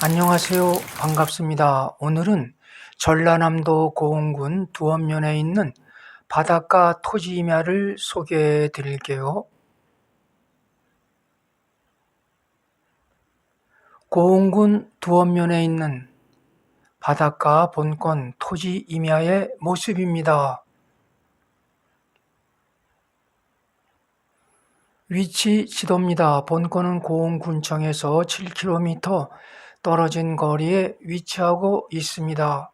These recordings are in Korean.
안녕하세요. 반갑습니다. 오늘은 전라남도 고흥군 두원면에 있는 바닷가 토지 임야를 소개해 드릴게요. 고흥군 두원면에 있는 바닷가 본권 토지 임야의 모습입니다. 위치 지도입니다. 본권은 고흥군청에서 7km 떨어진 거리에 위치하고 있습니다.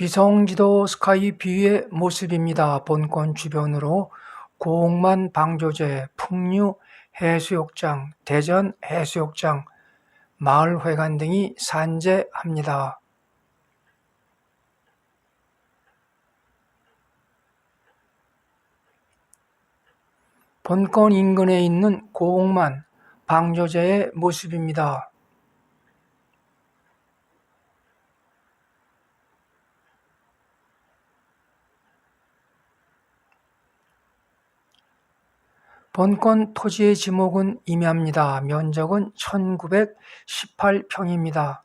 위성지도 스카이 뷰의 모습입니다. 본권 주변으로 고흥만 방조제, 풍류 해수욕장, 대전 해수욕장, 마을회관 등이 산재합니다. 본권 인근에 있는 고흥만 방조제의 모습입니다. 본권 토지의 지목은 임야입니다. 면적은 1918평입니다.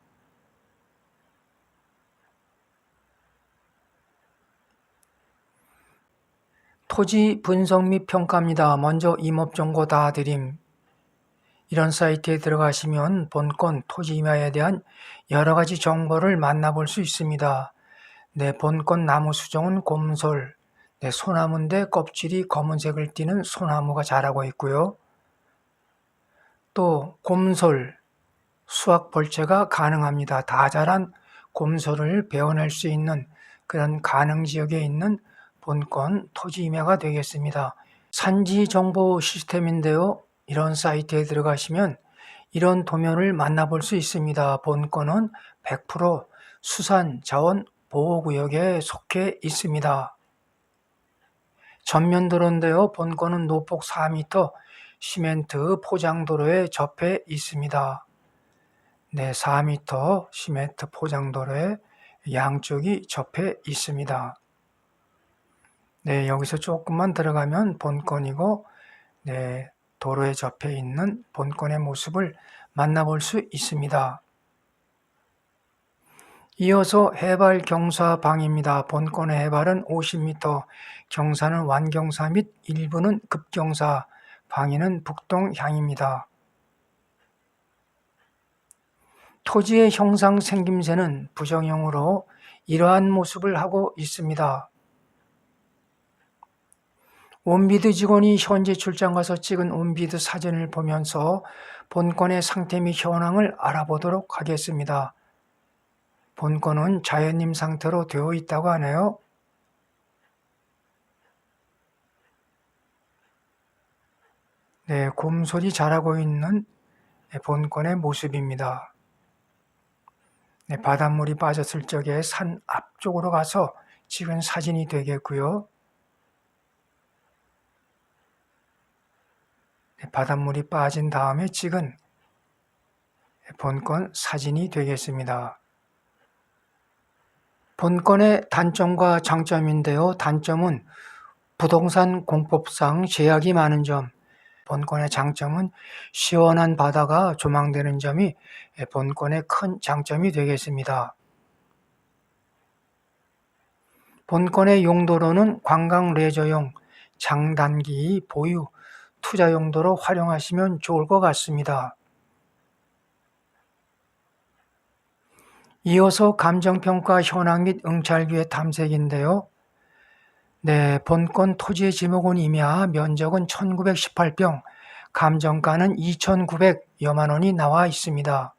토지 분석 및 평가입니다. 먼저 임업정보 다 드림. 이런 사이트에 들어가시면 본권 토지 임야에 대한 여러 가지 정보를 만나볼 수 있습니다. 네, 본권 나무 수종은 곰솔, 네, 소나무인데 껍질이 검은색을 띠는 소나무가 자라고 있고요. 또 곰솔, 수확 벌채가 가능합니다. 다 자란 곰솔을 베어낼 수 있는 그런 가능 지역에 있는 본권 토지 임야가 되겠습니다. 산지 정보 시스템인데요. 이런 사이트에 들어가시면 이런 도면을 만나볼 수 있습니다. 본권은 100% 수산 자원 보호구역에 속해 있습니다. 전면도로인데요. 본권은 노폭 4m 시멘트 포장도로에 접해 있습니다. 네, 4m 시멘트 포장도로에 양쪽이 접해 있습니다. 네, 여기서 조금만 들어가면 본권이고, 네, 도로에 접해 있는 본권의 모습을 만나볼 수 있습니다. 이어서 해발 경사 방입니다. 본권의 해발은 50m, 경사는 완경사 및 일부는 급경사, 방위는 북동향입니다. 토지의 형상 생김새는 부정형으로 이러한 모습을 하고 있습니다. 온비드 직원이 현재 출장 가서 찍은 온비드 사진을 보면서 본권의 상태 및 현황을 알아보도록 하겠습니다. 본권은 자연님 상태로 되어 있다고 하네요. 네, 곰솔이 자라고 있는 본권의 모습입니다. 네, 바닷물이 빠졌을 적에 산 앞쪽으로 가서 찍은 사진이 되겠고요. 바닷물이 빠진 다음에 찍은 본건 사진이 되겠습니다. 본건의 단점과 장점인데요. 단점은 부동산 공법상 제약이 많은 점, 본건의 장점은 시원한 바다가 조망되는 점이 본건의 큰 장점이 되겠습니다. 본건의 용도로는 관광 레저용, 장단기 보유, 투자 용도로 활용하시면 좋을 것 같습니다. 이어서 감정평가 현황 및 응찰기의 탐색인데요. 네, 본권 토지의 지목은 임야, 면적은 1918평, 감정가는 2,900여만 원이 나와 있습니다.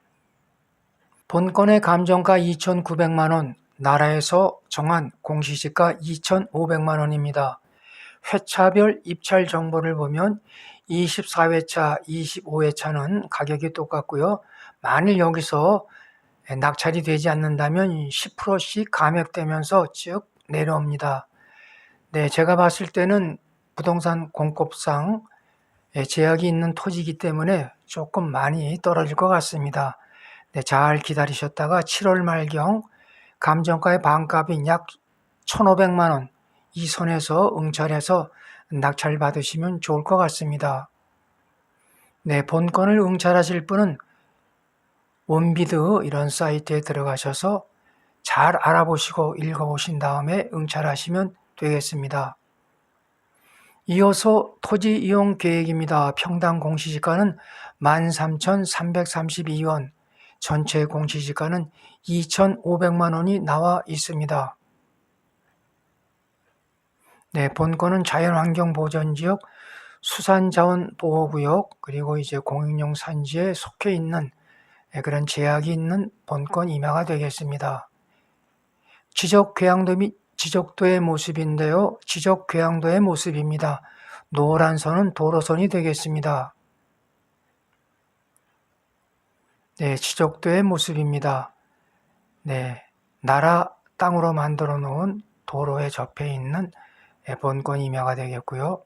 본권의 감정가 2,900만 원, 나라에서 정한 공시지가 2,500만 원입니다. 회차별 입찰 정보를 보면 24회차, 25회차는 가격이 똑같고요. 만일 여기서 낙찰이 되지 않는다면 10%씩 감액되면서 쭉 내려옵니다. 네, 제가 봤을 때는 부동산 공급상 제약이 있는 토지이기 때문에 조금 많이 떨어질 것 같습니다. 네, 잘 기다리셨다가 7월 말경 감정가의 반값인 약 1,500만 원, 이 선에서 응찰해서 낙찰 받으시면 좋을 것 같습니다. 네, 본건을 응찰하실 분은 원비드 이런 사이트에 들어가셔서 잘 알아보시고 읽어보신 다음에 응찰하시면 되겠습니다. 이어서 토지 이용 계획입니다. 평당 공시지가는 13,332원, 전체 공시지가는 2,500만 원이 나와 있습니다. 네, 본건은 자연환경보전지역, 수산자원보호구역, 그리고 이제 공익용 산지에 속해 있는 예, 그런 제약이 있는 본건 임야가 되겠습니다. 지적 궤양도 및 지적도의 모습인데요. 지적 궤양도의 모습입니다. 노란 선은 도로선이 되겠습니다. 네, 지적도의 모습입니다. 네, 나라 땅으로 만들어 놓은 도로에 접해 있는 예, 본권 임야가 되겠고요.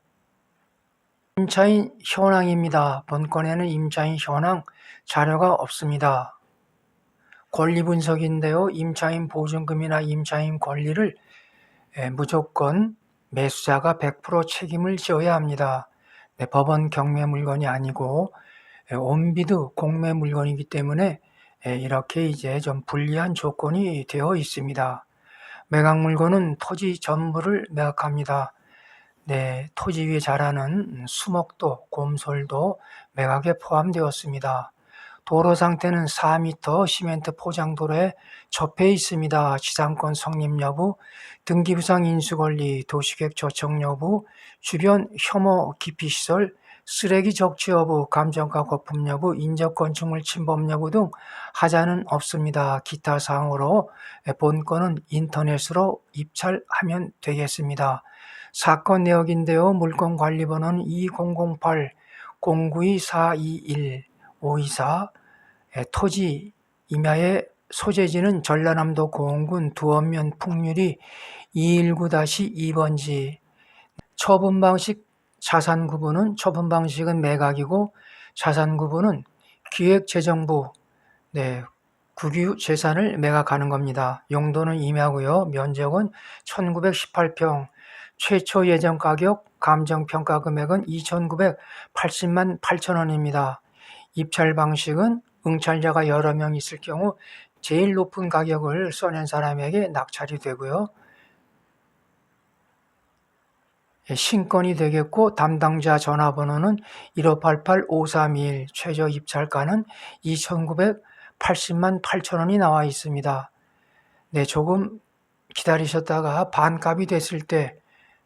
임차인 현황입니다. 본권에는 임차인 현황 자료가 없습니다. 권리 분석인데요. 임차인 보증금이나 임차인 권리를 예, 무조건 매수자가 100% 책임을 지어야 합니다. 네, 법원 경매 물건이 아니고 예, 온비드 공매 물건이기 때문에 예, 이렇게 이제 좀 불리한 조건이 되어 있습니다. 매각 물건은 토지 전부를 매각합니다. 네, 토지 위에 자라는 수목도, 곰솔도 매각에 포함되었습니다. 도로 상태는 4m 시멘트 포장도로에 접해 있습니다. 지상권 성립 여부, 등기부상 인수권리, 도시계획 조정 여부, 주변 혐오 기피시설, 쓰레기 적치 여부, 감정가 거품 여부, 인적 건축물 침범 여부 등 하자는 없습니다. 기타 사항으로 본건은 인터넷으로 입찰하면 되겠습니다. 사건 내역인데요. 물건 관리번호는 2008 092 421 524 토지 임야의 소재지는 전라남도 고흥군 두원면 풍률이 219-2번지 처분 방식 자산 구분은 처분 방식은 매각이고 자산 구분은 기획재정부 네, 국유 재산을 매각하는 겁니다. 용도는 임야고요. 면적은 1918평 최초 예정 가격 감정평가 금액은 2,980만 8천 원입니다. 입찰 방식은 응찰자가 여러 명 있을 경우 제일 높은 가격을 써낸 사람에게 낙찰이 되고요. 예, 신건이 되겠고 담당자 전화번호는 1588-5321 최저 입찰가는 2,980만 8천 원이 나와 있습니다. 네, 조금 기다리셨다가 반값이 됐을 때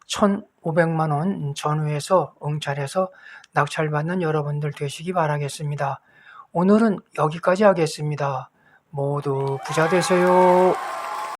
1,500만 원 전후에서 응찰해서 낙찰받는 여러분들 되시기 바라겠습니다. 오늘은 여기까지 하겠습니다. 모두 부자 되세요.